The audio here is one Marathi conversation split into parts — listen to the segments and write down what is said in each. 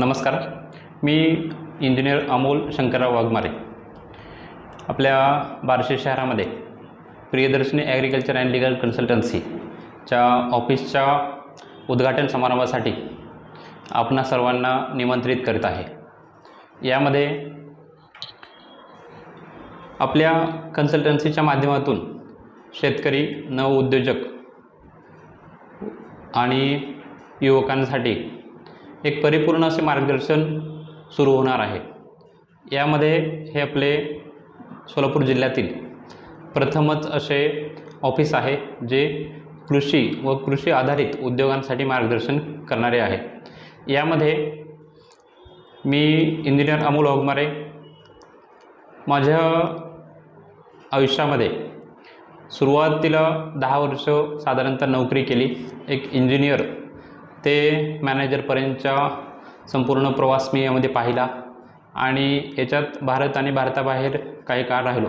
नमस्कार. मी इंजिनियर अमोल शंकरराव वाघमारे. आपल्या बार्शी शहरामध्ये प्रियदर्शनी ॲग्रिकल्चर अँड लिगल कन्सल्टन्सीच्या ऑफिसच्या उद्घाटन समारंभासाठी आपणा सर्वांना निमंत्रित करीत आहे. यामध्ये आपल्या कन्सल्टन्सीच्या माध्यमातून शेतकरी नवउद्योजक आणि युवकांसाठी एक परिपूर्ण असे मार्गदर्शन सुरू होणार आहे. यामध्ये हे आपले सोलापूर जिल्ह्यातील प्रथमच असे ऑफिस आहे जे कृषी व कृषी आधारित उद्योगांसाठी मार्गदर्शन करणारे आहे. यामध्ये मी इंजिनियर अमोल वाघमारे माझ्या आयुष्यामध्ये सुरुवातीला दहा वर्ष साधारणतः नोकरी केली. एक इंजिनियर ते मॅनेजरपर्यंतच्या संपूर्ण प्रवास मी यामध्ये पाहिला आणि याच्यात भारत आणि भारताबाहेर काही काळ राहिलो.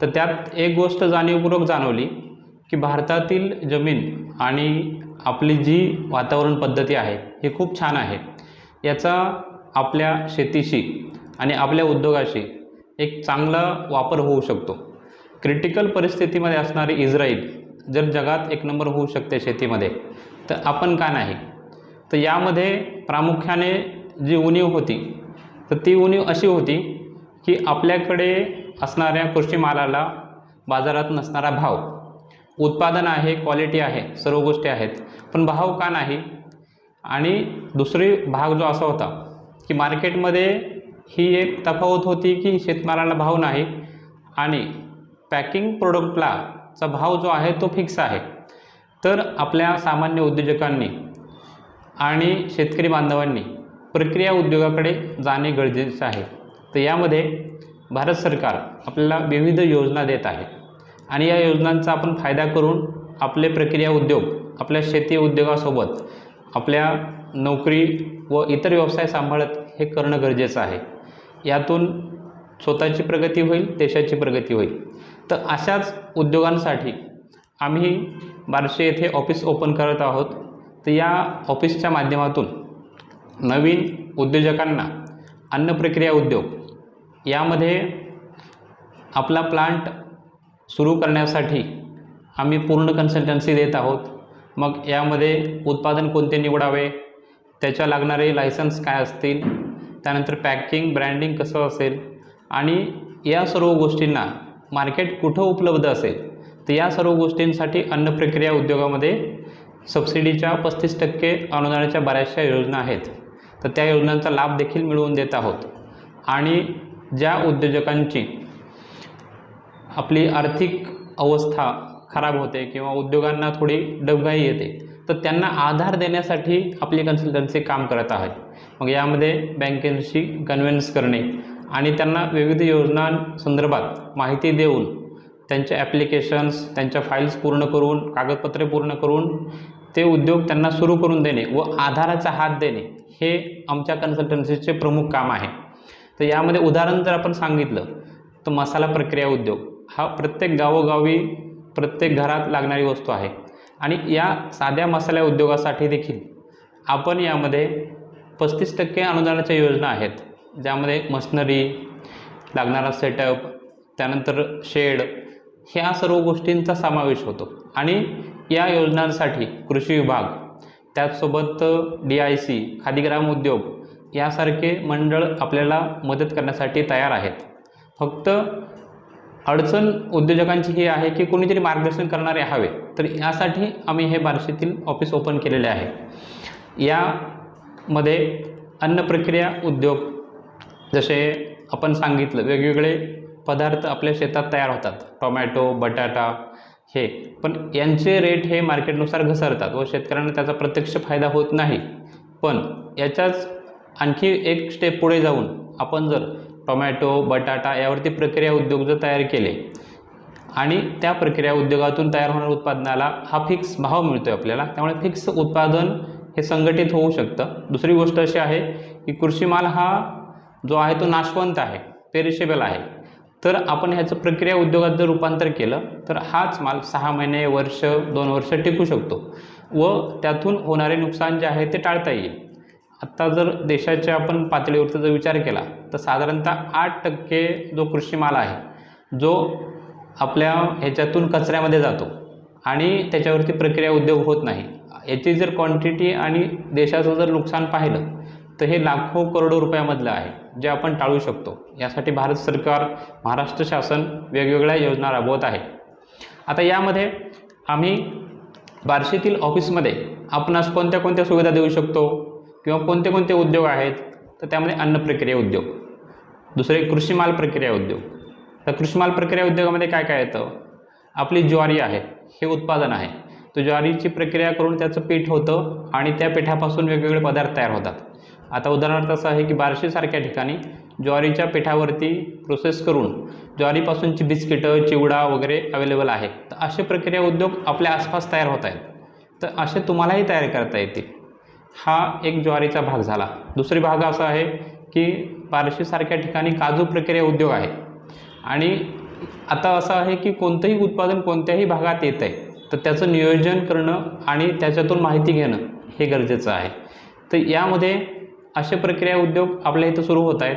तर त्यात एक गोष्ट जाणीवपूर्वक जाणवली की भारतातील जमीन आणि आपली जी वातावरण पद्धती आहे ही खूप छान आहे. याचा आपल्या शेतीशी आणि आपल्या उद्योगाशी एक चांगला वापर होऊ शकतो. क्रिटिकल परिस्थितीमध्ये असणारी इस्रायल जर जगात एक नंबर होऊ शकते शेतीमध्ये तर आपण का नाही? तर यामध्ये प्रामुख्याने जी उणीव होती तर ती उणीव अशी होती की आपल्याकडे असणाऱ्या कृषी मालाला बाजारात नसणारा भाव उत्पादन आहे क्वालिटी आहे सर्व गोष्टी आहेत पण भाव का नाही? आणि दुसरी भाग जो असा होता की मार्केटमध्ये ही एक तफावत होती की शेतमालाला भाव नाही आणि पॅकिंग प्रोडक्टला चा भाव जो आहे तो फिक्स आहे. तर आपल्या सामान्य उद्योजकांनी आणि शेतकरी बांधवांनी प्रक्रिया उद्योगाकडे जाणे गरजेचे आहे. तर यामध्ये भारत सरकार आपल्याला विविध योजना देत आहे. आणि या योजनांचा आपण फायदा करून आपले प्रक्रिया उद्योग आपल्या शेती उद्योगासोबत आपल्या नोकरी व इतर व्यवसाय सांभाळत हे करणं गरजेचं आहे. यातून स्वतःची प्रगती होईल देशाची प्रगती होईल. तर अशाच उद्योगांसाठी आम्ही बारशे येथे ऑफिस ओपन करत आहोत. तर या ऑफिसच्या माध्यमातून नवीन उद्योजकांना अन्न प्रक्रिया उद्योग यामध्ये आपला प्लांट सुरू करण्यासाठी आम्ही पूर्ण कन्सल्टन्सी देत आहोत. मग यामध्ये उत्पादन कोणते निवडावे? त्याच्या लागणारे लायसन्स काय असतील? त्यानंतर पॅकिंग ब्रँडिंग कसं असेल? आणि या सर्व गोष्टींना मार्केट कुठं उपलब्ध असेल? तर या सर्व गोष्टींसाठी अन्न प्रक्रिया उद्योगामध्ये सबसिडीच्या पस्तीस टक्के अनुदानाच्या बऱ्याचशा योजना आहेत. तर त्या योजनांचा लाभ देखील मिळवून देत आहोत. आणि ज्या उद्योजकांची आपली आर्थिक अवस्था खराब होते किंवा उद्योगांना थोडी डबघाई येते तर त्यांना आधार देण्यासाठी आपली कन्सल्टन्सी काम करत आहे मग यामध्ये बँकेशी कन्व्हिन्स करणे आणि त्यांना विविध योजनांसंदर्भात माहिती देऊन त्यांचे ॲप्लिकेशन्स त्यांच्या फाईल्स पूर्ण करून कागदपत्रे पूर्ण करून ते उद्योग त्यांना सुरू करून देणे व आधाराचा हात देणे हे आमच्या कन्सल्टन्सीचे प्रमुख काम आहे. तर यामध्ये उदाहरण जर आपण सांगितलं तर मसाला प्रक्रिया उद्योग हा प्रत्येक गावोगावी प्रत्येक घरात लागणारी वस्तू आहे. आणि या साध्या मसाल्या उद्योगासाठी देखील आपण यामध्ये पस्तीस टक्के अनुदानाच्या योजना आहेत. ज्यामध्ये मशनरी लागणारा सेटअप त्यानंतर शेड ह्या सर्व गोष्टींचा समावेश होतो. आणि या योजनांसाठी कृषी विभाग त्याचसोबत डी आय सी खादीग्राम उद्योग यासारखे मंडळ आपल्याला मदत करण्यासाठी तयार आहेत. फक्त अडचण उद्योजकांची ही आहे की कोणीतरी मार्गदर्शन करणारे हवे तर यासाठी आम्ही हे बार्शीतील ऑफिस ओपन केलेले आहे. यामध्ये अन्न प्रक्रिया उद्योग जसे आपण सांगितलं वेगवेगळे पदार्थ आपल्या शेतात तयार होतात. टोमॅटो बटाटा हे. पण यांचे रेट हे मार्केटनुसार घसरतात व शेतकऱ्यांना त्याचा प्रत्यक्ष फायदा होत नाही. पण याच्याच आणखी एक स्टेप पुढे जाऊन आपण जर टोमॅटो बटाटा यावरती प्रक्रिया उद्योग जर तयार केले आणि त्या प्रक्रिया उद्योगातून तयार होणाऱ्या उत्पादनाला हा फिक्स भाव मिळतो आहे आपल्याला त्यामुळे फिक्स उत्पादन हे संघटित होऊ शकतं. दुसरी गोष्ट अशी आहे की कृषी माल हा जो आहे तो नाशवंत आहे पेरिशेबल आहे. तर आपण ह्याचं प्रक्रिया उद्योगात जर रूपांतर केलं तर हाच माल सहा महिने वर्ष दोन वर्ष टिकू शकतो व त्यातून होणारे नुकसान जे आहे ते टाळता येईल. आत्ता जर देशाच्या आपण पातळीवरचा जर विचार केला तर साधारणतः आठ टक्के जो कृषी माल आहे जो आपल्या ह्याच्यातून कचऱ्यामध्ये जातो आणि त्याच्यावरती प्रक्रिया उद्योग होत नाही. याची जर क्वांटिटी आणि देशाचं जर नुकसान पाहिलं तर हे लाखो करोडो रुपयामधलं आहे जे आपण टाळू शकतो. यासाठी भारत सरकार महाराष्ट्र शासन वेगवेगळ्या योजना राबवत आहे. आता यामध्ये आम्ही बार्शीतील ऑफिसमध्ये आपणास कोणत्या कोणत्या सुविधा देऊ शकतो किंवा कोणते कोणते उद्योग आहेत तर त्यामध्ये अन्न प्रक्रिया उद्योग दुसरे कृषी माल प्रक्रिया उद्योग. तर कृषी माल प्रक्रिया उद्योगामध्ये काय काय येतं? आपली ज्वारी आहे हे उत्पादन आहे. तर ज्वारीची प्रक्रिया करून त्याचं पीठ होतं आणि त्या पिठापासून वेगवेगळे पदार्थ तयार होतात. आता उदाहरणार्थ असं आहे की बार्शीसारख्या ठिकाणी ज्वारीच्या पिठावरती प्रोसेस करून ज्वारीपासूनची बिस्किटं चिवडा वगैरे अवेलेबल आहे. तर असे प्रक्रिया उद्योग आपल्या आसपास तयार होत आहेत. तर असे तुम्हालाही तयार करता येतील. हा एक ज्वारीचा भाग झाला. दुसरी भाग असा आहे की बार्शीसारख्या ठिकाणी काजू प्रक्रिया उद्योग आहे. आणि आता असं आहे की कोणतंही उत्पादन कोणत्याही भागात येत आहे तर त्याचं नियोजन करणं आणि त्याच्यातून माहिती घेणं हे गरजेचं आहे. तर यामध्ये असे प्रक्रिया उद्योग आपल्या इथं सुरू होत आहेत.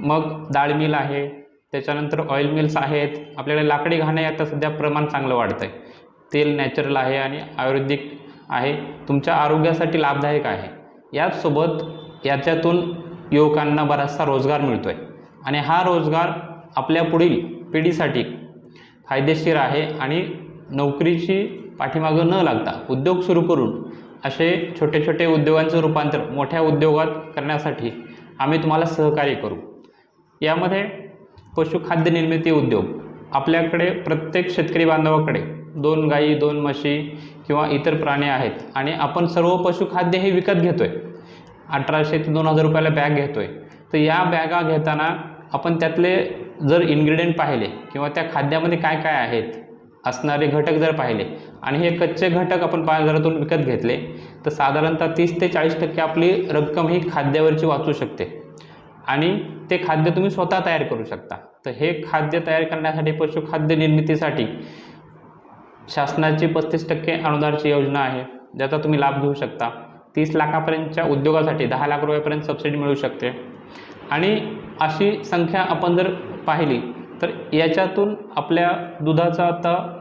मग डाळ मिल आहे त्याच्यानंतर ऑइल मिल्स आहेत आपल्याकडे लाकडी घाणे आता सध्या प्रमाण चांगलं वाढतं आहे तेल नॅचरल आहे आणि आयुर्वेदिक आहे. तुमच्या आरोग्यासाठी लाभदायक आहे. याचसोबत याच्यातून युवकांना बराचसा रोजगार मिळतो आहे आणि हा रोजगार आपल्या पुढील पिढीसाठी फायदेशीर आहे आणि नोकरीची पाठीमागं न लागता उद्योग सुरू करून असे छोटे छोटे उद्योगांचं रूपांतर मोठ्या उद्योगात करण्यासाठी आम्ही तुम्हाला सहकार्य करू. यामध्ये पशुखाद्य निर्मिती उद्योग आपल्याकडे प्रत्येक शेतकरी बांधवाकडे दोन गायी दोन म्हशी किंवा इतर प्राणी आहेत आणि आपण सर्व पशुखाद्य हे विकत घेतो आहे अठराशे ते दोन हजार रुपयाला बॅग घेतो आहे तर या बॅगा घेताना आपण त्यातले जर इन्ग्रेडियंट पाहिले किंवा त्या खाद्यामध्ये काय काय आहेत असणारे घटक जर पाहिले आणि हे कच्चे घटक आपण बाजारातून विकत घेतले तर साधारणतः तीस ते चाळीस टक्के आपली रक्कम ही खाद्यावरची वाचू शकते. आणि ते खाद्य तुम्ही स्वतः तयार करू शकता. तर हे खाद्य तयार करण्यासाठी पशुखाद्य निर्मितीसाठी शासनाची पस्तीस टक्के अनुदानाची योजना आहे ज्याचा तुम्ही लाभ घेऊ शकता. तीस लाखापर्यंतच्या उद्योगासाठी दहा लाख रुपयापर्यंत सबसिडी मिळू शकते. आणि अशी संख्या आपण जर पाहिली तर याच्यातून आपल्या दुधाचा आता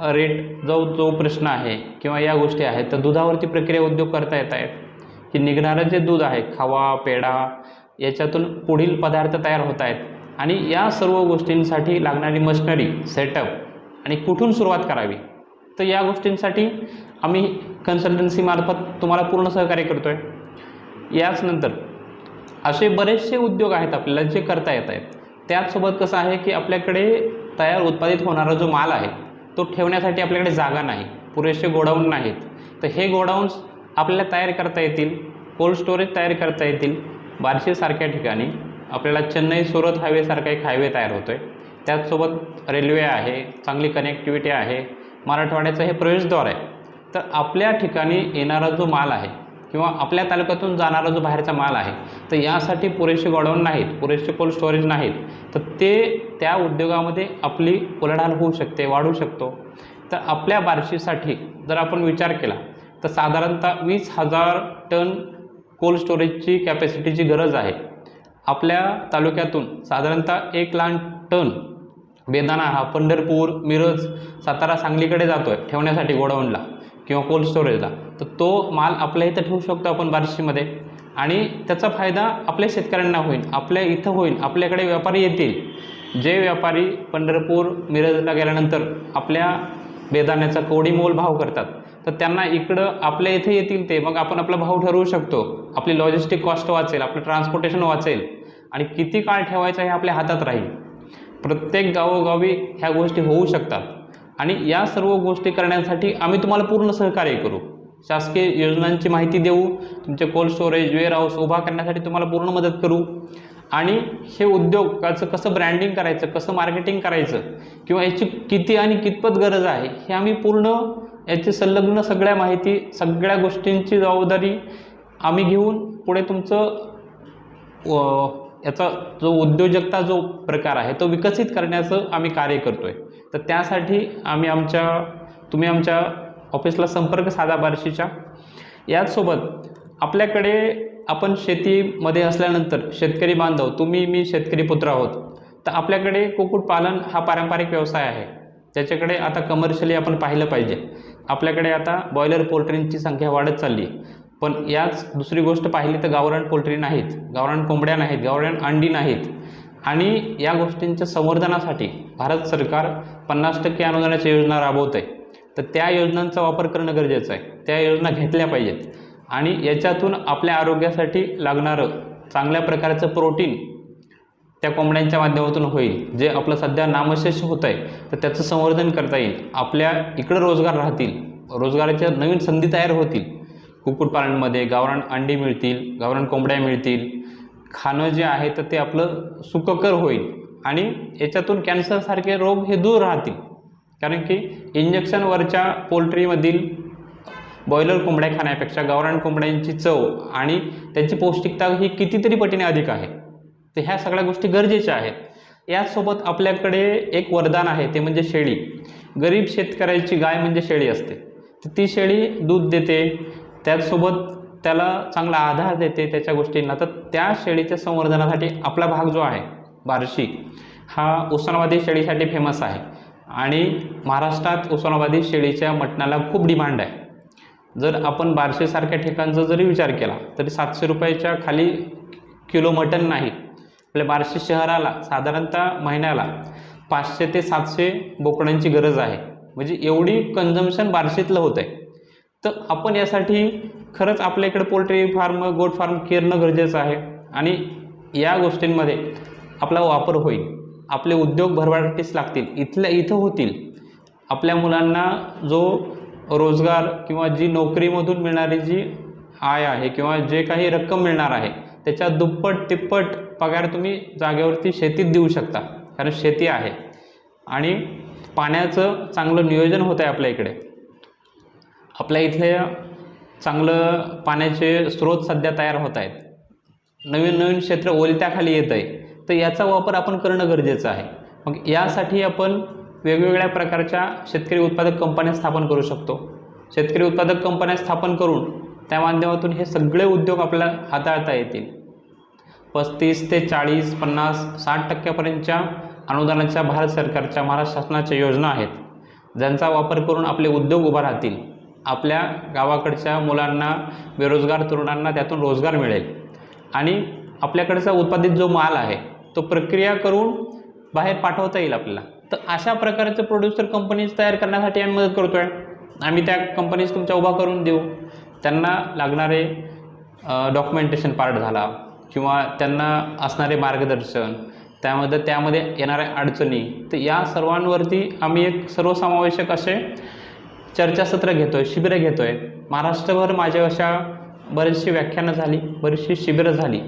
रेट जो जो प्रश्न आहे किंवा या गोष्टी आहेत तर दुधावरती प्रक्रिया उद्योग करता येत आहेत. की निघणारं जे दूध आहे खवा पेढा याच्यातून पुढील पदार्थ तयार होत आहेत. आणि या सर्व गोष्टींसाठी लागणारी मशनरी सेटअप आणि कुठून सुरुवात करावी? तर या गोष्टींसाठी आम्ही कन्सल्टन्सीमार्फत तुम्हाला पूर्ण सहकार्य करतो आहे याच नंतर असे बरेचसे उद्योग आहेत आपल्याला जे करता येत आहेत. त्याचसोबत कसं आहे की आपल्याकडे तयार उत्पादित होणारा जो माल आहे तो ठेवण्यासाठी आपल्याकडे जागा नाही पुरेसे गोडाऊन नाहीत. तर हे गोडाऊन्स आपल्याला तयार करता येतील कोल्ड स्टोरेज तयार करता येतील बार्शीसारख्या ठिकाणी. आपल्याला चेन्नई सुरत हायवेसारखा एक हायवे तयार होतो आहे त्याचसोबत रेल्वे आहे चांगली कनेक्टिव्हिटी आहे मराठवाड्याचं हे प्रवेशद्वार आहे. तर आपल्या ठिकाणी येणारा जो माल आहे किंवा आपल्या तालुक्यातून जाणारा जो बाहेरचा माल आहे तर यासाठी पुरेसे गोडाऊन नाहीत पुरेसे कोल्ड स्टोरेज नाहीत तर ते त्या उद्योगामध्ये आपली उलाढाल होऊ शकते वाढू शकतो. तर आपल्या बार्शीसाठी जर आपण विचार केला तर साधारणतः वीस हजार टन कोल्ड स्टोरेजची कॅपॅसिटीची गरज आहे. आपल्या तालुक्यातून साधारणतः एक लाख टन बेदाणा हा पंढरपूर मिरज सातारा सांगलीकडे जातो आहे ठेवण्यासाठी गोडाऊनला. किंवा कोल्ड स्टोरेजला तर तो माल आपल्या इथं ठेवू शकतो आपण बार्शीमध्ये. आणि त्याचा फायदा आपल्या शेतकऱ्यांना होईल. आपल्या इथं होईल. आपल्याकडे व्यापारी येतील. जे व्यापारी पंढरपूर मिरजला गेल्यानंतर आपल्या बेदाण्याचा कोडीमोल भाव करतात. तर त्यांना इकडं आपल्या इथे येतील ते. मग आपण आपला भाव ठरवू शकतो. आपली लॉजिस्टिक कॉस्ट वाचेल. आपलं ट्रान्सपोर्टेशन वाचेल. आणि किती काळ ठेवायचं हे आपल्या हातात राहील. प्रत्येक गावोगावी ह्या गोष्टी होऊ शकतात. आणि या सर्व गोष्टी करण्यासाठी आम्ही तुम्हाला पूर्ण सहकार्य करू. शासकीय योजनांची माहिती देऊ तुमचे कोल्ड स्टोरेज वेअर हाऊस उभा करण्यासाठी तुम्हाला पूर्ण मदत करू. आणि हे उद्योगाचं कसं ब्रँडिंग करायचं कसं मार्केटिंग करायचं किंवा याची किती आणि कितपत गरज आहे हे आम्ही पूर्ण याची संलग्न सगळ्या माहिती सगळ्या गोष्टींची जबाबदारी आम्ही घेऊन पुढे तुमचं याचा जो उद्योजकता जो प्रकार आहे तो विकसित करण्याचं आम्ही कार्य करतो आहे तर त्यासाठी आम्ही आमच्या तुम्ही आमच्या ऑफिसला संपर्क साधा बार्शीच्या याचसोबत आपल्याकडे आपण शेतीमध्ये असल्यानंतर शेतकरी बांधव तुम्ही मी शेतकरी पुत्र आहोत. तर आपल्याकडे कुक्कुटपालन हा पारंपरिक व्यवसाय आहे. त्याच्याकडे आता कमर्शियली आपण पाहिलं पाहिजे. आपल्याकडे आता बॉयलर पोल्ट्रींची संख्या वाढत चालली पण याच दुसरी गोष्ट पाहिली तर गावरान पोल्ट्री नाहीत. गावरान कोंबड्या नाहीत. गावरान अंडी नाहीत. आणि या गोष्टींच्या संवर्धनासाठी भारत सरकार पन्नास टक्के अनुदानाची योजना राबवत आहे तर त्या योजनांचा वापर करणं गरजेचं आहे. त्या योजना घेतल्या पाहिजेत. आणि याच्यातून आपल्या आरोग्यासाठी लागणारं चांगल्या प्रकारचं प्रोटीन त्या कोंबड्यांच्या माध्यमातून होईल. जे आपलं सध्या नामशेष होत आहे तर त्याचं संवर्धन करता येईल. आपल्या इकडं रोजगार राहतील. रोजगाराच्या नवीन संधी तयार होतील. कुक्कुटपालनमध्ये गावरान अंडी मिळतील गावरान कोंबड्या मिळतील खाणं जे आहे तर ते आपलं सुखकर होईल. आणि याच्यातून कॅन्सरसारखे रोग हे दूर राहतील. कारण की इंजेक्शनवरच्या पोल्ट्रीमधील बॉयलर कोंबड्या खाण्यापेक्षा गावरान कोंबड्यांची चव आणि त्यांची पौष्टिकता ही कितीतरी पटीने अधिक आहे. तर ह्या सगळ्या गोष्टी गरजेच्या आहेत. याचसोबत आपल्याकडे एक वरदान आहे ते म्हणजे शेळी. गरीब शेतकऱ्याची गाय म्हणजे शेळी असते. तर ती शेळी दूध देते. त्याचसोबत त्याला चांगला आधार देते त्याच्या गोष्टींना तर त्या शेळीच्या संवर्धनासाठी आपला भाग जो आहे बार्शी हा उस्मानाबादी शेळीसाठी फेमस आहे. आणि महाराष्ट्रात उस्मानाबादी शेळीच्या मटणाला खूप डिमांड आहे. जर आपण बार्शीसारख्या ठिकाणचा जरी विचार केला तरी सातशे रुपयाच्या खाली किलो मटण नाही. आपल्या बार्शी शहराला साधारणतः महिन्याला पाचशे ते सातशे बोकडांची गरज आहे. म्हणजे एवढी कन्झम्शन बार्शीतलं होतं आहे तर आपण यासाठी खरंच आपल्या इकडे पोल्ट्री फार्म गोट फार्म करणं गरजेचं आहे. आणि या गोष्टींमध्ये आपला वापर होईल. आपले उद्योग भरभराटीस लागतील. इथल्या इथं होतील. आपल्या मुलांना जो रोजगार किंवा जी नोकरीमधून मिळणारी जी आय आहे किंवा जे काही रक्कम मिळणार आहे त्याच्या दुप्पट तिप्पट पगार तुम्ही जागेवरती शेतीत देऊ शकता. कारण शेती आहे. आणि पाण्याचं चांगलं नियोजन होतं आहे आपल्या इकडे. आपल्या इथले चांगलं पाण्याचे स्रोत सध्या तयार होत आहेत. नवीन नवीन क्षेत्र ओलत्याखाली येत आहे तर याचा वापर आपण करणं गरजेचं आहे. मग यासाठी आपण वेगवेगळ्या प्रकारच्या शेतकरी उत्पादक कंपन्या स्थापन करू शकतो. शेतकरी उत्पादक कंपन्या स्थापन करून त्या माध्यमातून हे सगळे उद्योग आपल्याला हाताळता येतील. पस्तीस ते चाळीस पन्नास साठ टक्क्यापर्यंतच्या अनुदानाच्या भारत सरकारच्या महाराष्ट्र शासनाच्या योजना आहेत. ज्यांचा वापर करून आपले उद्योग उभा राहतील. आपल्या गावाकडच्या मुलांना बेरोजगार तरुणांना त्यातून रोजगार मिळेल. आणि आपल्याकडचा उत्पादित जो माल आहे तो प्रक्रिया करून बाहेर पाठवता येईल आपल्याला. तर अशा प्रकारचे प्रोड्युसर कंपनीज तयार करण्यासाठी आम्ही मदत करतो आहे आम्ही त्या कंपनीज तुमच्या उभा करून देऊ. त्यांना लागणारे डॉक्युमेंटेशन पार्ट झाला किंवा त्यांना असणारे मार्गदर्शन त्यामध्ये त्यामध्ये येणाऱ्या अडचणी तर या सर्वांवरती आम्ही एक सर्वसमावेशक असे चर्चासत्र घेतो आहे शिबिरं घेतो आहे महाराष्ट्रभर माझ्या अशा बरेचशी व्याख्यानं झाली बरीचशी शिबिरं झाली.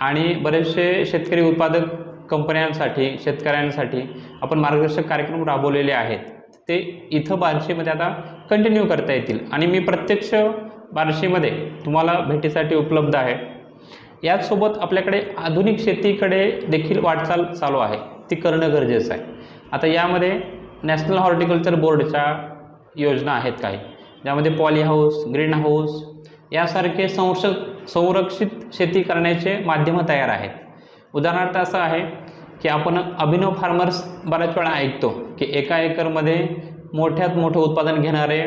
आणि बरेचसे शेतकरी उत्पादक कंपन्यांसाठी शेतकऱ्यांसाठी आपण मार्गदर्शक कार्यक्रम राबवलेले आहेत. ते इथं बार्शीमध्ये आता कंटिन्यू करता येतील. आणि मी प्रत्यक्ष बार्शीमध्ये तुम्हाला भेटीसाठी उपलब्ध आहे. याचसोबत आपल्याकडे आधुनिक शेतीकडे देखील वाटचाल चालू आहे. ती करणं गरजेचं आहे. आता यामध्ये नॅशनल हॉर्टिकल्चर बोर्डच्या योजना आहेत काही. ज्यामध्ये पॉली हाऊस ग्रीन हाऊस यासारखे संरक्ष संरक्षित शेती करण्याचे माध्यमं तयार आहेत. उदाहरणार्थ असं आहे की आपण अभिनव फार्मर्स बऱ्याच वेळा ऐकतो की एका एकरमध्ये मोठ्यात मोठं उत्पादन घेणारे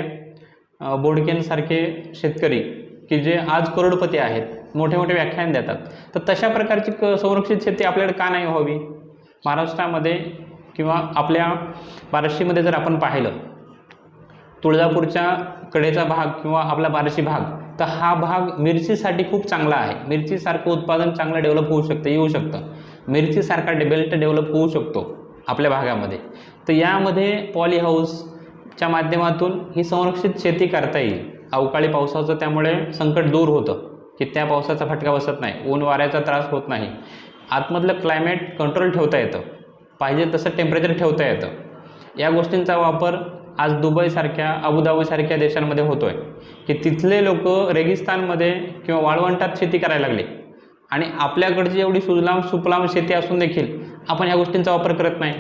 बोडकेंसारखे शेतकरी की जे आज करोडपती आहेत मोठे मोठे व्याख्यान देतात. तर तशा प्रकारची क संरक्षित शेती आपल्याकडे का नाही व्हावी? महाराष्ट्रामध्ये किंवा आपल्या बार्शीमध्ये जर आपण पाहिलं तुळजापूरच्या कडेचा भाग किंवा आपला बार्शी भाग तर हा भाग मिरचीसाठी खूप चांगला आहे. मिरचीसारखं उत्पादन चांगलं डेव्हलप होऊ शकतं येऊ शकतं. मिरचीसारखा डे बेल्ट डेव्हलप होऊ शकतो आपल्या भागामध्ये. तर यामध्ये पॉली हाऊसच्या माध्यमातून ही संरक्षित शेती करता येईल. अवकाळी पावसाचं त्यामुळे संकट दूर होतं की त्या पावसाचा फटका बसत नाही ऊन वाऱ्याचा त्रास होत नाही. आतमधलं क्लायमेट कंट्रोल ठेवता येतं. पाहिजे तसं टेम्परेचर ठेवता येतं. या गोष्टींचा वापर आज दुबईसारख्या अबुधाबीसारख्या देशांमध्ये होतो आहे की तिथले लोक रेगिस्तानमध्ये किंवा वाळवंटात शेती करायला लागले. आणि आपल्याकडची एवढी सुजलाम सुफलाम शेती असून देखील आपण या गोष्टींचा वापर करत नाही.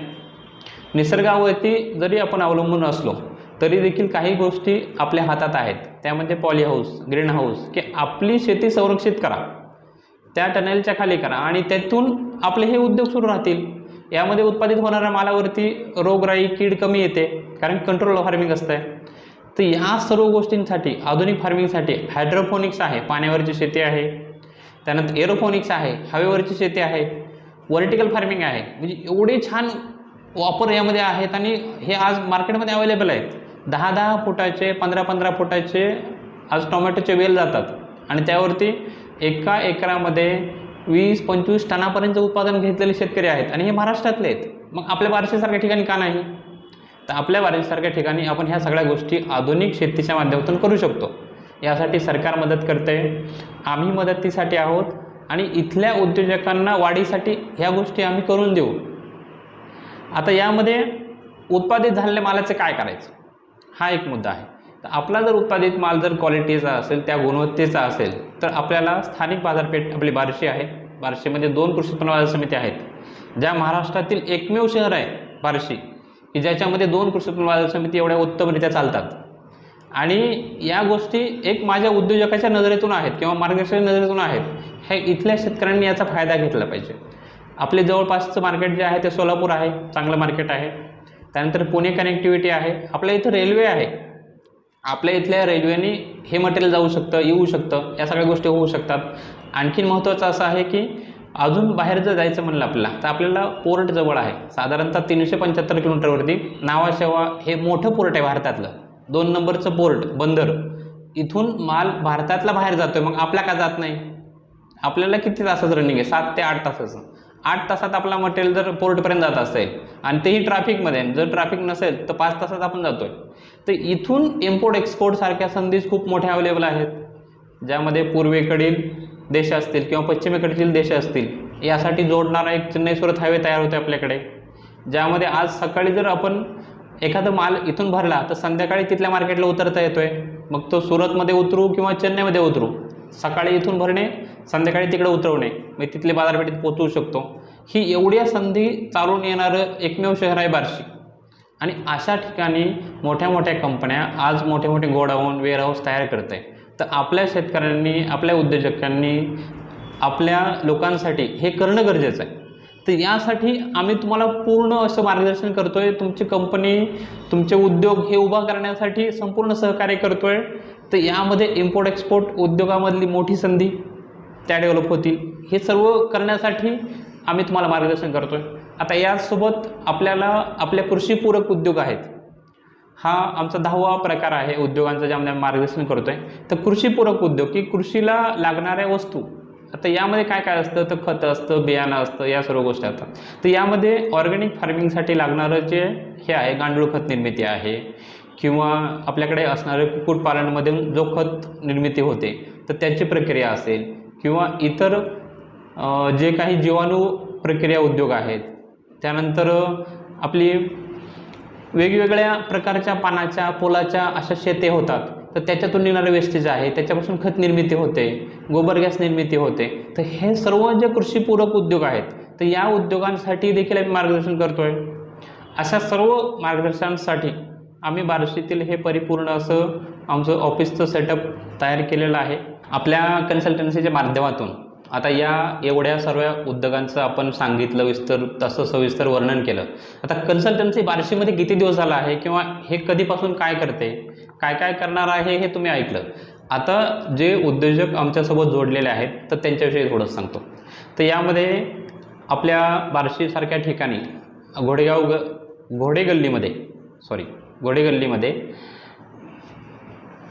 निसर्गावरती जरी आपण अवलंबून असलो तरी देखील काही गोष्टी आपल्या हातात आहेत. त्यामध्ये पॉली हाऊस ग्रीन हाऊस की आपली शेती संरक्षित करा. त्या टनेलच्या खाली करा आणि त्यातून आपले हे उद्योग सुरू राहतील. यामध्ये उत्पादित होणाऱ्या मालावरती रोगराई कीड कमी येते कारण कंट्रोल फार्मिंग असतं आहे तर या सर्व गोष्टींसाठी आधुनिक फार्मिंगसाठी हायड्रोफोनिक्स आहे पाण्यावरची शेती आहे. त्यानंतर एरोफोनिक्स आहे हवेवरची शेती आहे. व्हर्टिकल फार्मिंग आहे. म्हणजे एवढे छान वापर यामध्ये आहेत आणि हे आज मार्केटमध्ये अवेलेबल आहेत. दहा दहा फुटाचे पंधरा पंधरा फुटाचे आज टोमॅटोचे वेल जातात. आणि त्यावरती एका एकरामध्ये वीस पंचवीस टनापर्यंत उत्पादन घेतलेले शेतकरी आहेत आणि हे महाराष्ट्रातले आहेत. मग आपल्या बार्शीसारख्या ठिकाणी का नाही? तर आपल्या बार्शीसारख्या ठिकाणी आपण ह्या सगळ्या गोष्टी आधुनिक शेतीच्या माध्यमातून करू शकतो. यासाठी सरकार मदत करते. आम्ही मदतीसाठी आहोत आणि इथल्या उद्योजकांना वाढीसाठी ह्या गोष्टी आम्ही करून देऊ. आता यामध्ये उत्पादित झालेल्या मालाचं काय करायचं? हा एक मुद्दा आहे. तर आपला जर उत्पादित माल जर क्वालिटीचा असेल त्या गुणवत्तेचा असेल तर आपल्याला स्थानिक बाजारपेठ आपली बार्शी आहे. बार्शीमध्ये दोन कृषी उत्पन्न बाजार समिती आहेत. ज्या महाराष्ट्रातील एकमेव शहर आहे बार्शी की ज्याच्यामध्ये दोन कृषी उत्पन्न बाजार समिती एवढ्या उत्तमरित्या चालतात. आणि या गोष्टी एक माझ्या उद्योजकाच्या नजरेतून आहेत किंवा मार्गदर्शनाच्या नजरेतून आहेत. हे इथल्या शेतकऱ्यांनी याचा फायदा घेतला पाहिजे. आपले जवळपासचं मार्केट जे आहे ते सोलापूर आहे चांगलं मार्केट आहे. त्यानंतर पुणे कनेक्टिव्हिटी आहे. आपल्या इथं रेल्वे आहे. आपल्या इथल्या रेल्वेने हे मटेरियल जाऊ शकतं येऊ शकतं या सगळ्या गोष्टी होऊ शकतात. आणखीन महत्त्वाचं असं आहे की अजून बाहेर जर जायचं म्हणलं आपल्याला तर आपल्याला पोर्ट जवळ आहे. साधारणतः तीनशे पंच्याहत्तर किलोमीटरवरती नावाशेवा हे मोठं पोर्ट आहे भारतातलं. दोन नंबरचं पोर्ट बंदर. इथून माल भारतातला बाहेर जातो आहे मग आपला का जात नाही? आपल्याला किती तासाचं रनिंग आहे? सात ते आठ तासाचं. आठ तासात आपला मटेरियल जर पोर्टपर्यंत जात असेल आणि तेही ट्रॅफिकमध्ये जर ट्रॅफिक नसेल तर पाच तासात आपण जातो आहे तर इथून इम्पोर्ट एक्सपोर्टसारख्या संधीच खूप मोठ्या अवेलेबल आहेत. ज्यामध्ये पूर्वेकडील देश असतील किंवा पश्चिमेकडील देश असतील यासाठी जोडणारा एक चेन्नई सुरत हायवे तयार होते आपल्याकडे. ज्यामध्ये आज सकाळी जर आपण एखादा माल इथून भरला तर संध्याकाळी तिथल्या मार्केटला उतरता येतो आहे मग तो सुरतमध्ये उतरू किंवा चेन्नईमध्ये उतरू. सकाळी इथून भरणे संध्याकाळी तिकडे उतरवणे मग तिथले बाजारपेठेत पोचवू शकतो. ही एवढ्या संधी चालून येणारं एकमेव शहर आहे बार्शी. आणि अशा ठिकाणी मोठ्या मोठ्या कंपन्या आज मोठे मोठे गोडाऊन वेअरहाऊस तयार करत आहे तर आपल्या शेतकऱ्यांनी आपल्या उद्योजकांनी आपल्या लोकांसाठी हे करणं गरजेचं आहे. तर यासाठी आम्ही तुम्हाला पूर्ण असं मार्गदर्शन करतो आहे तुमची कंपनी तुमचे उद्योग हे उभा करण्यासाठी संपूर्ण सहकार्य करतो आहे तर यामध्ये इम्पोर्ट एक्सपोर्ट उद्योगामधली मोठी संधी त्या डेव्हलप होतील. हे सर्व करण्यासाठी आम्ही तुम्हाला मार्गदर्शन करतो आहे आता यासोबत आपल्याला आपल्या कृषीपूरक उद्योग आहेत. हा आमचा दहावा प्रकार आहे उद्योगांचा ज्यामध्ये आम्ही मार्गदर्शन करतो आहे तर कृषीपूरक उद्योग की कृषीला लागणाऱ्या वस्तू. आता यामध्ये काय काय असतं? तर खतं असतं बियाणं असतं या सर्व गोष्टी असतात. तर यामध्ये ऑर्गॅनिक फार्मिंगसाठी लागणारं जे हे आहे गांडूळ खत निर्मिती आहे. किंवा आपल्याकडे असणारे कुक्कुटपालनमधून जो खत निर्मिती होते तर त्याची प्रक्रिया असेल. किंवा इतर जे काही जीवाणू प्रक्रिया उद्योग आहेत त्यानंतर आपली वेगवेगळ्या प्रकारच्या पानाच्या पोलाच्या अशा शेते होतात. तर त्याच्यातून निघणारे वेस्टेज आहे त्याच्यापासून खत निर्मिती होते गोबर गॅस निर्मिती होते. तर हे सर्व जे कृषीपूरक उद्योग आहेत तर या उद्योगांसाठी देखील आम्ही मार्गदर्शन करतो आहे अशा सर्व मार्गदर्शनासाठी आम्ही बार्शीतील हे परिपूर्ण असं आमचं ऑफिसचं सेटअप तयार केलेलं आहे. आपल्या कन्सल्टन्सीच्या माध्यमातून. आता या एवढ्या सर्व उद्योगांचं आपण सांगितलं विस्तर तसं सविस्तर वर्णन केलं. आता कन्सल्टन्सी बार्शीमध्ये किती दिवस झाला आहे किंवा हे कधीपासून काय करते काय काय करणार आहे हे तुम्ही ऐकलं. आता जे उद्योजक आमच्यासोबत जोडलेले आहेत तर त्यांच्याविषयी थोडंच सांगतो. तर यामध्ये आपल्या बार्शीसारख्या ठिकाणी घोडेगाव ग घोडेगल्लीमध्ये सॉरी घोडेगल्लीमध्ये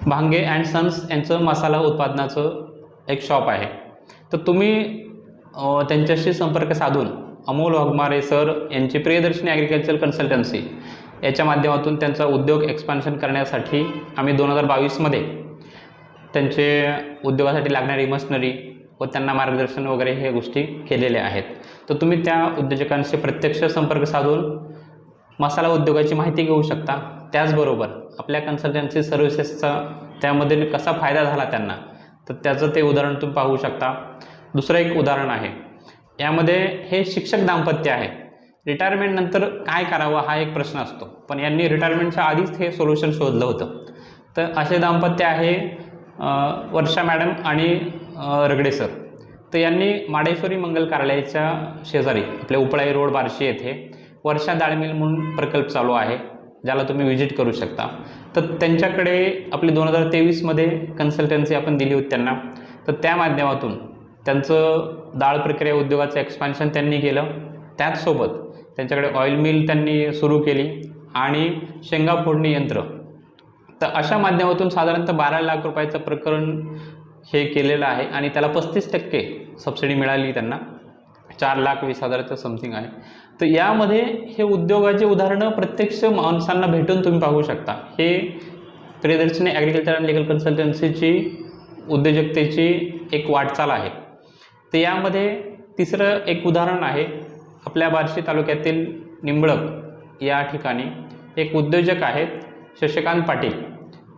भांगे अँड सन्स यांचं मसाला उत्पादनाचं एक शॉप आहे. तर तुम्ही त्यांच्याशी संपर्क साधून अमोल वाघमारे सर यांची प्रियदर्शनी ॲग्रिकल्चर कन्सल्टन्सी याच्या माध्यमातून त्यांचा उद्योग एक्सपान्शन करण्यासाठी आम्ही दोन हजार बावीसमध्ये त्यांचे उद्योगासाठी लागणारी मशनरी व त्यांना मार्गदर्शन वगैरे हे गोष्टी केलेल्या आहेत. तर तुम्ही त्या उद्योजकांशी प्रत्यक्ष संपर्क साधून मसाला उद्योगाची माहिती घेऊ शकता. त्याचबरोबर आपल्या कन्सल्टन्सी सर्व्हिसेसचा त्यामध्ये कसा फायदा झाला त्यांना तर त्याचं ते उदाहरण तुम्ही पाहू शकता. दुसरं एक उदाहरण आहे. यामध्ये हे शिक्षक दाम्पत्य आहे. रिटायरमेंटनंतर काय करावं हा एक प्रश्न असतो. पण यांनी रिटायरमेंटच्या आधीच हे सोल्युशन शोधलं होतं. तर असे दाम्पत्य आहे वर्षा मॅडम आणि रगडे सर. तर यांनी माडेश्वरी मंगल कार्यालयाच्या शेजारी आपल्या उपळाई रोड बार्शी येथे वर्षा दाळमिल म्हणून प्रकल्प चालू आहे. ज्याला तुम्ही व्हिजिट करू शकता. तर त्यांच्याकडे आपली दोन हजार तेवीसमध्ये कन्सल्टन्सी आपण दिली होती त्यांना. तर त्या माध्यमातून त्यांचं डाळ प्रक्रिया उद्योगाचं एक्सपान्शन त्यांनी केलं. त्याचसोबत त्यांच्याकडे ऑइल मिल त्यांनी सुरू केली आणि शेंगा फोडणी यंत्र. तर अशा माध्यमातून साधारणतः बारा लाख रुपयाचं प्रकरण हे केलेलं आहे आणि त्याला पस्तीस टक्के सबसिडी मिळाली त्यांना. चार लाख वीस हजाराचं समथिंग आहे. तर यामध्ये हे उद्योगाचे उदाहरणं प्रत्यक्ष माणसांना भेटून तुम्ही पाहू शकता. हे प्रियदर्शनी ॲग्रिकल्चर अँड लिगल कन्सल्टन्सीची उद्योजकतेची एक वाटचाल आहे. तर यामध्ये तिसरं एक उदाहरण आहे. आपल्या बार्शी तालुक्यातील निंबळक या ठिकाणी एक उद्योजक आहेत शशिकांत पाटील.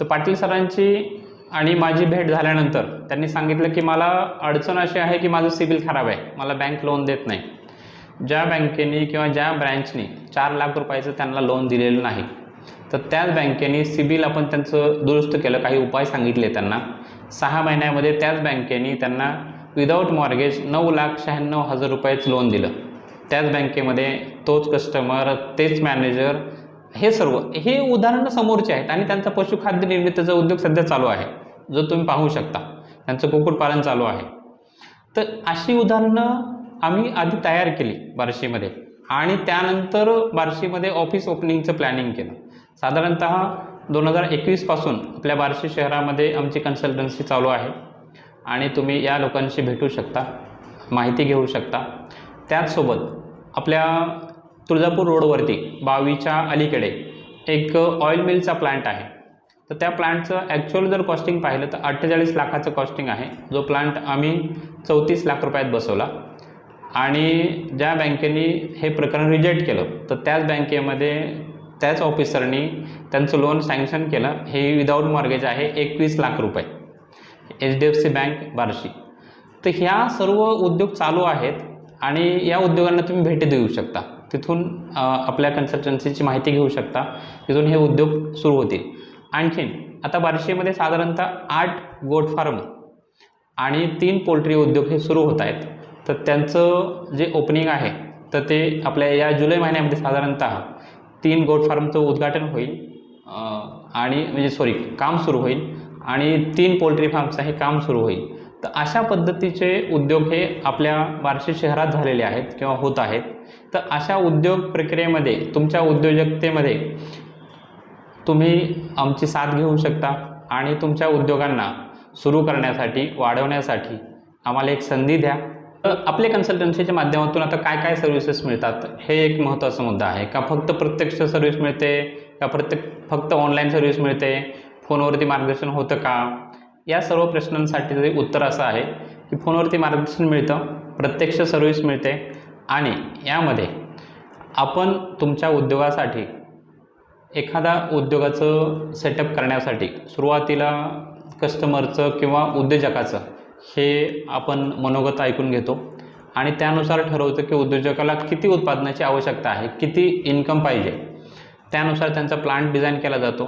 तर पाटील सरांची आणि माझी भेट झाल्यानंतर त्यांनी सांगितलं की मला अडचण अशी आहे की माझं सिबिल खराब आहे. मला बँक लोन देत नाही. ज्या बँकेने किंवा ज्या ब्रँचने चार लाख रुपयाचं त्यांना लोन दिलेलं नाही तर त्याच बँकेने सिबिल आपण त्यांचं दुरुस्त केलं काही उपाय सांगितले त्यांना. सहा महिन्यामध्ये त्याच बँकेने त्यांना विदाऊट मॉर्गेज नऊ लाख शहाण्णव हजार रुपयाचं लोन दिलं. त्याच बँकेमध्ये तोच कस्टमर तेच मॅनेजर हे सर्व हे उदाहरणं समोरचे आहेत आणि त्यांचा पशुखाद्य निर्मितीचा उद्योग सध्या चालू आहे जो तुम्ही पाहू शकता. त्यांचं कुक्कुटपालन चालू आहे. तर अशी उदाहरणं आम्ही आधी तयार केली बार्शीमध्ये. आणि त्यानंतर बार्शीमध्ये ऑफिस ओपनिंगचं प्लॅनिंग केलं. साधारणत दोन हजार एकवीसपासून आपल्या बार्शी शहरामध्ये आमची कन्सल्टन्सी चालू आहे. आणि तुम्ही या लोकांशी भेटू शकता माहिती घेऊ शकता. त्याचसोबत आपल्या तुळजापूर रोडवरती बावीच्या अलीकडे एक ऑइल मिलचा प्लांट आहे. तर त्या प्लांटचं ॲक्च्युअल जर कॉस्टिंग पाहिलं तर अठ्ठेचाळीस लाखाचं कॉस्टिंग आहे. जो प्लांट आम्ही चौतीस लाख रुपयात बसवला. आणि ज्या बँकेने हे प्रकरण रिजेक्ट केलं तर त्याच बँकेमध्ये त्याच ऑफिसरनी त्यांचं लोन सँक्शन केलं. हे विदाऊट मॉर्गेज आहे एकवीस लाख रुपये. H D F C bank Barshi. तर ह्या सर्व उद्योग चालू आहेत आणि या उद्योगांना तुम्ही भेटी देऊ शकता. तिथून आपल्या कन्सल्टन्सीची माहिती घेऊ शकता. तिथून हे उद्योग सुरू होतील. आणखीन आता बार्शीमध्ये साधारणतः आठ गोट फार्म आणि तीन पोल्ट्री उद्योग हे सुरू होत आहेत. तर त्यांचं जे ओपनिंग आहे तर ते आपल्या या जुलै महिन्यामध्ये साधारणतः तीन गोट फार्मचं उद्घाटन होईल आणि म्हणजे सॉरी काम सुरू होईल आणि तीन पोल्ट्री फार्मचं हे काम सुरू होईल. तर अशा पद्धतीचे उद्योग हे आपल्या बार्शी शहरात झालेले आहेत किंवा होत आहेत. तर अशा उद्योग प्रक्रियेमध्ये तुमच्या उद्योजकतेमध्ये तुम्ही आमची साथ घेऊ शकता आणि तुमच्या उद्योगांना सुरू करण्यासाठी वाढवण्यासाठी आम्हाला एक संधी द्या. आपले कन्सल्टन्सीच्या माध्यमातून आता काय काय सर्व्हिसेस मिळतात? हे एक महत्त्वाचा मुद्दा आहे. का फक्त प्रत्यक्ष सर्व्हिस मिळते? का प्रत्येक फक्त ऑनलाईन सर्व्हिस मिळते? फोनवरती मार्गदर्शन होतं का? या सर्व प्रश्नांसाठी उत्तर असं आहे की फोनवरती मार्गदर्शन मिळतं प्रत्यक्ष सर्व्हिस मिळते आणि यामध्ये आपण तुमच्या उद्योगासाठी एखादा उद्योगाचं सेटअप करण्यासाठी सुरुवातीला कस्टमरचं किंवा उद्योजकाचं हे आपण मनोगत ऐकून घेतो. आणि त्यानुसार ठरवतो की उद्योजकाला किती उत्पादनाची आवश्यकता आहे किती इन्कम पाहिजे. त्यानुसार त्यांचा प्लांट डिझाईन केला जातो.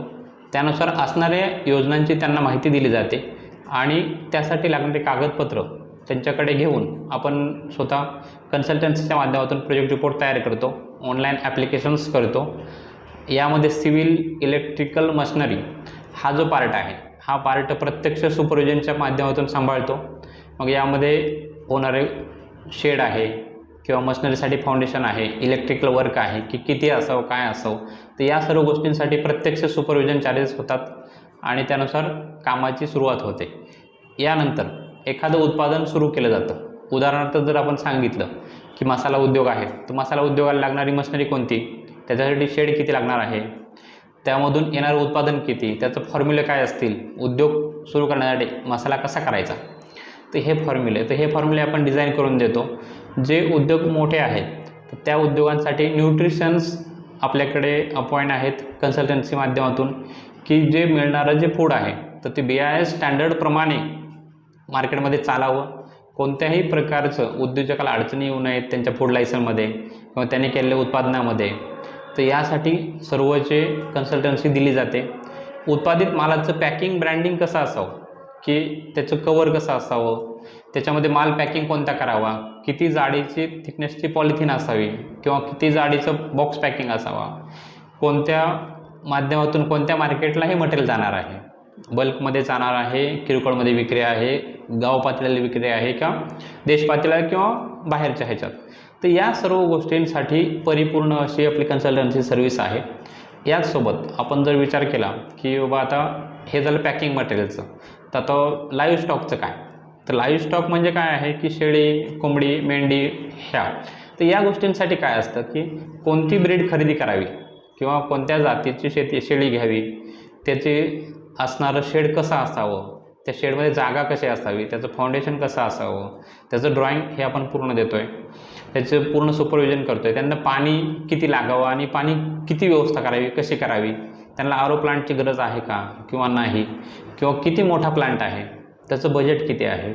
त्यानुसार असणाऱ्या योजनांची त्यांना माहिती दिली जाते. आणि त्यासाठी लागणारे कागदपत्र त्यांच्याकडे घेऊन आपण स्वतः कन्सल्टन्सीच्या माध्यमातून प्रोजेक्ट रिपोर्ट तयार करतो ऑनलाईन ॲप्लिकेशन्स करतो. यामध्ये सिव्हिल इलेक्ट्रिकल मशनरी हा जो पार्ट आहे हा पार्ट प्रत्यक्ष सुपरविजनच्या माध्यमातून सांभाळतो. मग यामध्ये होणारे शेड आहे किंवा मशनरीसाठी फाउंडेशन आहे इलेक्ट्रिकल वर्क आहे की किती असावं काय असावं तर या सर्व गोष्टींसाठी प्रत्यक्ष सुपरविजन चार्जेस होतात आणि त्यानुसार कामाची सुरुवात होते. यानंतर एखादं उत्पादन सुरू केलं जातं. उदाहरणार्थ जर आपण सांगितलं की मसाला उद्योग आहे तर मसाला उद्योगाला लागणारी मशिनरी कोणती? त्याच्यासाठी शेड किती लागणार आहे? त्यामधून येणारं उत्पादन किती? त्याचं फॉर्म्युले काय असतील? उद्योग सुरू करण्यासाठी मसाला कसा करायचा? तर हे फॉर्म्युले तर हे फॉर्म्युले आपण डिझाईन करून देतो. जे उद्योग मोठे आहेत तर त्या उद्योगांसाठी न्यूट्रिशन्स आपल्याकडे अपॉइंट आहेत कन्सल्टन्सी माध्यमातून की जे मिळणारं जे फूड आहे तर ते बी आय एस स्टँडर्डप्रमाणे मार्केटमध्ये चालावं. कोणत्याही प्रकारचं उद्योजकाला अडचणी येऊ नयेत त्यांच्या फूड लायसनमध्ये किंवा त्यांनी केलेल्या उत्पादनामध्ये. तर यासाठी सर्वचे कन्सल्टन्सी दिली जाते. उत्पादित मालाचं पॅकिंग ब्रँडिंग कसं असावं? की त्याचं कवर कसं असावं? त्याच्यामध्ये माल पॅकिंग कोणता करावा? किती जाडीची थिकनेसची पॉलिथिन असावी? किंवा किती जाडीचं बॉक्स पॅकिंग असावा? कोणत्या माध्यमातून कोणत्या मार्केटला हे मटेरियल जाणार आहे? बल्कमध्ये जाणार आहे किरकोळमध्ये विक्री आहे गाव पातळीला विक्री आहे का देश पातळीला किंवा बाहेरच्या ह्याच्यात. तर या सर्व गोष्टींसाठी परिपूर्ण अशी आपली कन्सल्टन्सी सर्व्हिस आहे. याचसोबत आपण जर विचार केला की बाबा आता हे झालं पॅकिंग मटेरियलचं तर आता लाईव्ह स्टॉकचं काय? तर लाईव्ह स्टॉक म्हणजे काय आहे की शेळी कोंबडी मेंढी ह्या. तर या गोष्टींसाठी काय असतं की कोणती ब्रीड खरेदी करावी किंवा कोणत्या जातीची शेती शेळी घ्यावी त्याचे असणारं शेड कसं असावं त्या शेडमध्ये जागा कशी असावी त्याचं फाउंडेशन कसं असावं त्याचं ड्रॉइंग हे आपण पूर्ण देतो आहे त्याचं पूर्ण सुपरविजन करतो आहे त्यांना पाणी किती लागावं आणि पाणी किती व्यवस्था करावी कशी करावी त्यांना आरो प्लांटची गरज आहे का किंवा नाही किंवा किती मोठा प्लांट आहे त्याचं बजेट किती आहे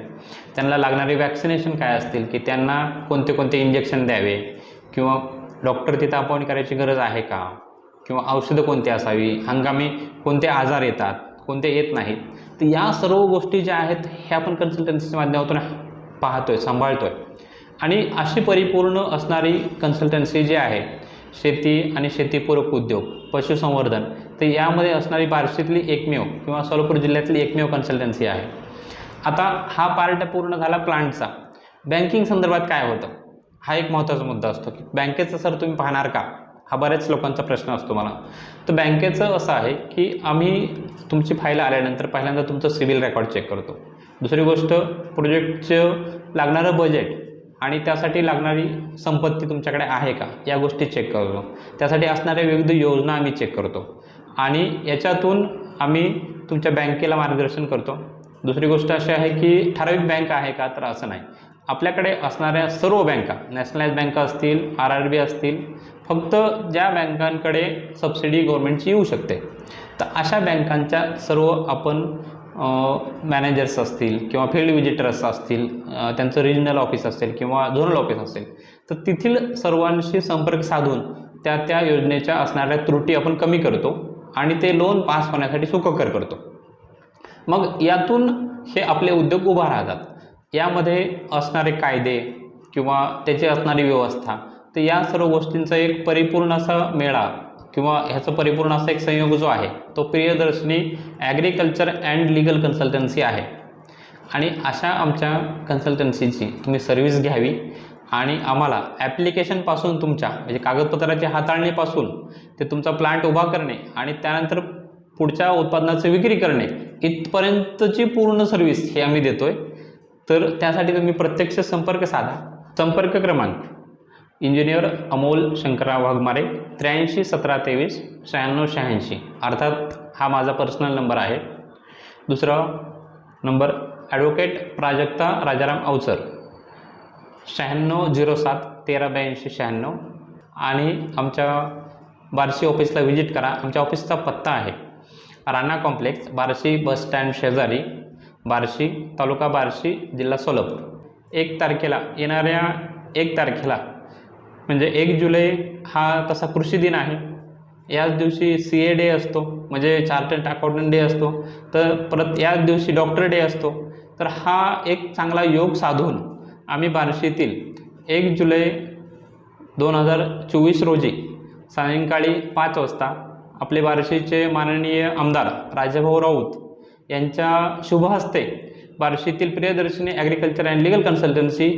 त्यांना लागणारे वॅक्सिनेशन काय असतील की त्यांना कोणते कोणते इंजेक्शन द्यावे किंवा डॉक्टर तिथं अपॉइंट करायची गरज आहे का किंवा औषधं कोणती असावी हंगामी कोणते आजार येतात कोणते येत नाहीत तर या सर्व गोष्टी ज्या आहेत हे आपण कन्सल्टन्सीच्या माध्यमातून पाहतो आहे सांभाळतो आहे आणि अशी परिपूर्ण असणारी कन्सल्टन्सी जी आहे शेती आणि शेतीपूरक उद्योग पशुसंवर्धन तर यामध्ये असणारी बार्शीतली एकमेव किंवा सोलापूर जिल्ह्यातली एकमेव कन्सल्टन्सी आहे. आता हा पार्ट पूर्ण झाला प्लांटचा बँकिंग संदर्भात काय होतं? हा एक महत्त्वाचा मुद्दा असतो की बँकेचं सर तुम्ही पाहणार का? हा बऱ्याच लोकांचा प्रश्न असतो मला. तर बँकेचं असं आहे की आम्ही तुमची फाईल आल्यानंतर पहिल्यांदा तुमचं सिबिल रेकॉर्ड चेक करतो. दुसरी गोष्ट प्रोजेक्टचं लागणारं बजेट आणि त्यासाठी लागणारी संपत्ती तुमच्याकडे आहे का या गोष्टी चेक करतो. त्यासाठी असणाऱ्या विविध योजना आम्ही चेक करतो. आणि याच्यातून आम्ही तुमच्या बँकेला मार्गदर्शन करतो. दुसरी गोष्ट अशी आहे की ठराविक बँक आहे का तर असं नाही. आपल्याकडे असणाऱ्या सर्व बँका नॅशनलाइज बँका असतील आर आर बी असतील फक्त ज्या बँकांकडे सबसिडी गव्हर्मेंटची येऊ शकते. तर अशा बँकांच्या सर्व आपण मॅनेजर्स असतील किंवा फील्ड विजिटर्स असतील त्यांचं रिजनल ऑफिस असेल किंवा झोनल ऑफिस असेल तर तेथील सर्वांशी संपर्क साधून त्या त्या योजनेच्या असणाऱ्या त्रुटी आपण कमी करतो आणि ते लोन पास होण्यासाठी सुखकर करतो. मग यातून हे आपले उद्योग उभा राहतात. यामध्ये असणारे कायदे किंवा त्याची असणारी व्यवस्था तर या सर्व गोष्टींचा एक परिपूर्ण असा मेळा किंवा ह्याचा परिपूर्ण असा एक संयोग जो आहे तो Priyadarshani agriculture and legal consultancy आहे. आणि अशा आमच्या कन्सल्टन्सीची तुम्ही सर्व्हिस घ्यावी आणि आम्हाला ॲप्लिकेशनपासून तुमच्या म्हणजे कागदपत्राची हाताळणीपासून ते तुमचा प्लांट उभा करणे आणि त्यानंतर पुढच्या उत्पादनाचं विक्री करणे इथपर्यंतची पूर्ण सर्व्हिस हे आम्ही देतो आहे तर त्यासाठी तुम्ही प्रत्यक्ष संपर्क साधा. संपर्क क्रमांक इंजिनियर अमोल शंकरराव वाघमारे त्र्याऐंशी सतरा तेवीस शहाण्णव शहाऐंशी. अर्थात हा माझा पर्सनल नंबर आहे. दुसरा नंबर ॲडव्होकेट प्राजक्ता राजाराम अवचर शहाण्णव झिरो सात तेरा ब्याऐंशी शहाण्णव. आणि आमच्या बार्शी ऑफिसला व्हिजिट करा. आमच्या ऑफिसचा पत्ता आहे. Rana complex Barshi bus stand शेजारी बार्शी तालुका बार्शी जिल्हा सोलापूर. एक तारखेला येणाऱ्या एक तारखेला म्हणजे एक जुलै हा तसा कृषी दिन आहे. याच दिवशी सी ए डे असतो म्हणजे चार्टर्ड अकाउंटंट डे असतो. तर परत याच दिवशी डॉक्टर डे असतो. तर हा एक चांगला योग साधून आम्ही बार्शीतील एक जुलै दोन हजार चोवीस रोजी सायंकाळी पाच वाजता आपले बार्शीचे माननीय आमदार राजाभाऊ राऊत यांच्या शुभ हस्ते बार्शीतील Priyadarshani agriculture and legal consultancy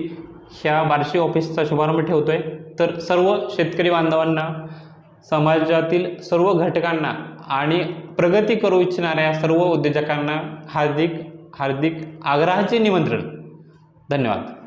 ह्या बार्शी ऑफिसचा शुभारंभ ठेवतो आहे तर सर्व शेतकरी बांधवांना समाजातील सर्व घटकांना आणि प्रगती करू इच्छिणाऱ्या सर्व उद्योजकांना हार्दिक हार्दिक आग्रहाचे निमंत्रण. धन्यवाद.